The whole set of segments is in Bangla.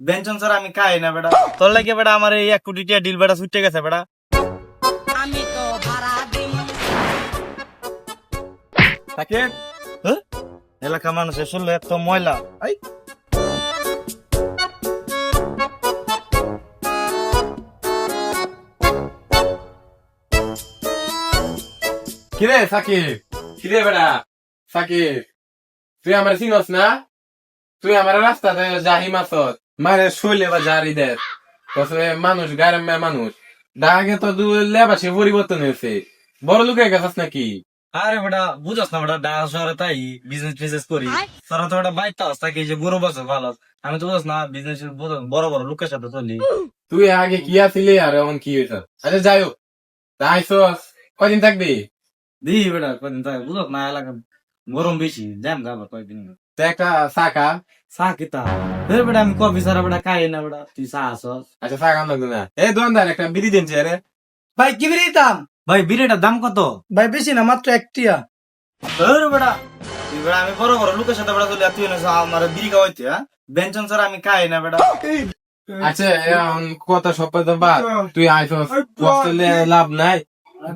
বেঞ্চন স্যার আমি খাই না বেটা। তোর লাগে বেটা আমার এই এক কোটি টাকা ডিল বেটা ছুটে গেছে বেটা। আমি তো ভাড়া দিই। তাকে হ্যাঁ? এলাকা মানুষের শুনলে এত ময়লা। এই কিরে সাকিব? কিরে বেড়া সাকিব তুই আমার চিনস না? তুই আমার রাস্তাতে যাহি মাছত মারে শৈলে বা জারি দে। কসে মানুষ গারামে মানুষ। ডাকে তো লেবাসে পরিবর্তন হয়েছে। বড় লোকের গেছাস নাকি? আরে বেটা বুঝছ না বেটা ঢাকা শহরে তাই বিজনেস টিজনেস করি। তোরা তো বেটা বাইতে আস থাকি যে গরু বছর ভালো। আমি তো বুঝছ না বিজনেস বড় বড় লোকের সাথে চলি তুই আগে কি আছিলি আর এখন কি হয়েছ? আচ্ছা যাই হোক। তাইছস কদিন থাকবি? দি বেটা কদিন থাকে বুঝছ না এলাকা গরম বেশি। জ্যাম যাব কয়েকদিন একটা চা কিতা বেটা আমি কফি সারা বেটা খাই না বেটা তুই চা আসস আচ্ছা চাকা লাগবে না এই দোকানদার একটা বিড়ি দিন রে ভাই কি বিড়ি দাম ভাই বিড়িটার দাম কত ভাই বেশি না মাত্র একটিয়া ধর বেটা বেটা আমি বড় বড় লোকের সাথে বেটা চলি তুই না আমার বিড়ি খাওয়াইতে হ্যাঁ বেঞ্চন স্যার আমি খাই না বেটা আচ্ছা এখন বাদ তুই আইসস লাভ নাই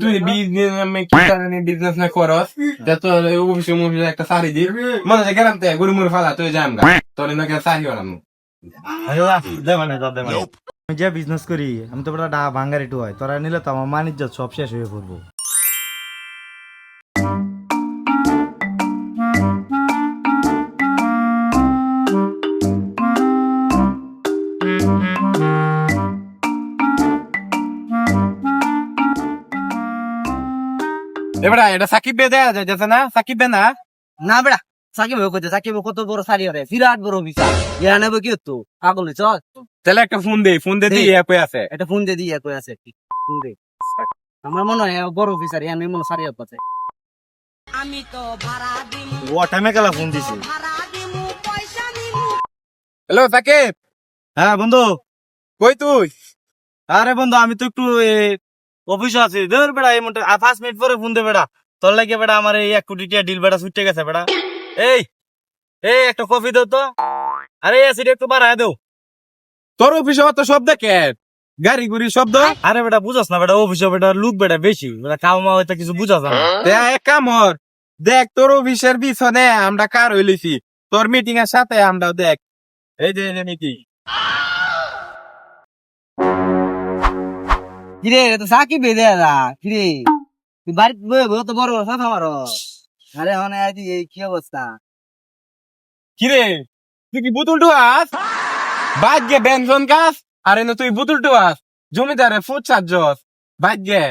তুই বিজনেস আমি কি কারণে বিজনেস না করস? তা তোর অফিসে মুফিসে একটা শাড়ি দি মনে হয় গেলাম তে গরু মুড়ি ফালা তুই যাম গা। তোর নাকি শাড়ি হলাম দে মানে মানে। আমি যে বিজনেস করি আমি তো বড় ডা ভাঙ্গারি টু হয়। তোরা নিলে তো আমার মানিজ্য সব শেষ হয়ে পড়ব। এবার এটা সাকিব বে দেয়া যাচ্ছে না? সাকিব বে না? না বেড়া সাকিব কইতে সাকিব কত বড় শাড়ি হরে বিরাট বড় বিশা ইয়া নেবে কি তো? পাগল চ তাহলে একটা ফোন দে ফোন দে দি। দে। কই আছে? এটা ফোন দে দিয়ে কই আছে ফোন দে। আমার মনে হয় বড় অফিসার ইয়ান মনে শাড়ি আছে আমি তো ভাড়া দিই ও টাইমে গেলা ফোন দিছি। দিমু হ্যালো সাকিব? হ্যাঁ বন্ধু। কই তুই? আরে বন্ধু আমি তো একটু অফিসে আছে। ধর বেড়া এই মোটে পাঁচ মিনিট পরে ফোন দে বেড়া। তোর লাগে বেড়া আমার এই এক কোটি টাকা ডিল বেড়া ছুটে গেছে বেড়া। এই এই একটা কফি দাও তো। আরে এসিড একটু বাড়ায় দাও। তোর অফিসে অত শব্দ কে গাড়ি গুড়ি শব্দ আরে বেটা বুঝাস না বেটা অফিসে বেটা লুক বেটা বেশি। বেটা কাউ মা হয়তো কিছু বুঝাস না। এক কাম হর দেখ তোর অফিসের পিছনে আমরা কার হইলেছি? তোর মিটিং এর সাথে আমরাও দেখ। এই যে মিটিং কিরে তো সাকিব বে দেয়া দা কিরে? তুই বাড়িতে বয়ে বয়ে তো বড় বড় কথা মারো আরে মানে আজ এই কি অবস্থা? কিরে তুই কি বুতুল টুয়াস ভাগ্যে ব্যঞ্জন গাছ আরে না তুই বুতুল টুয়াস জমিদারে ফুট চার্জস ভাগ্যে।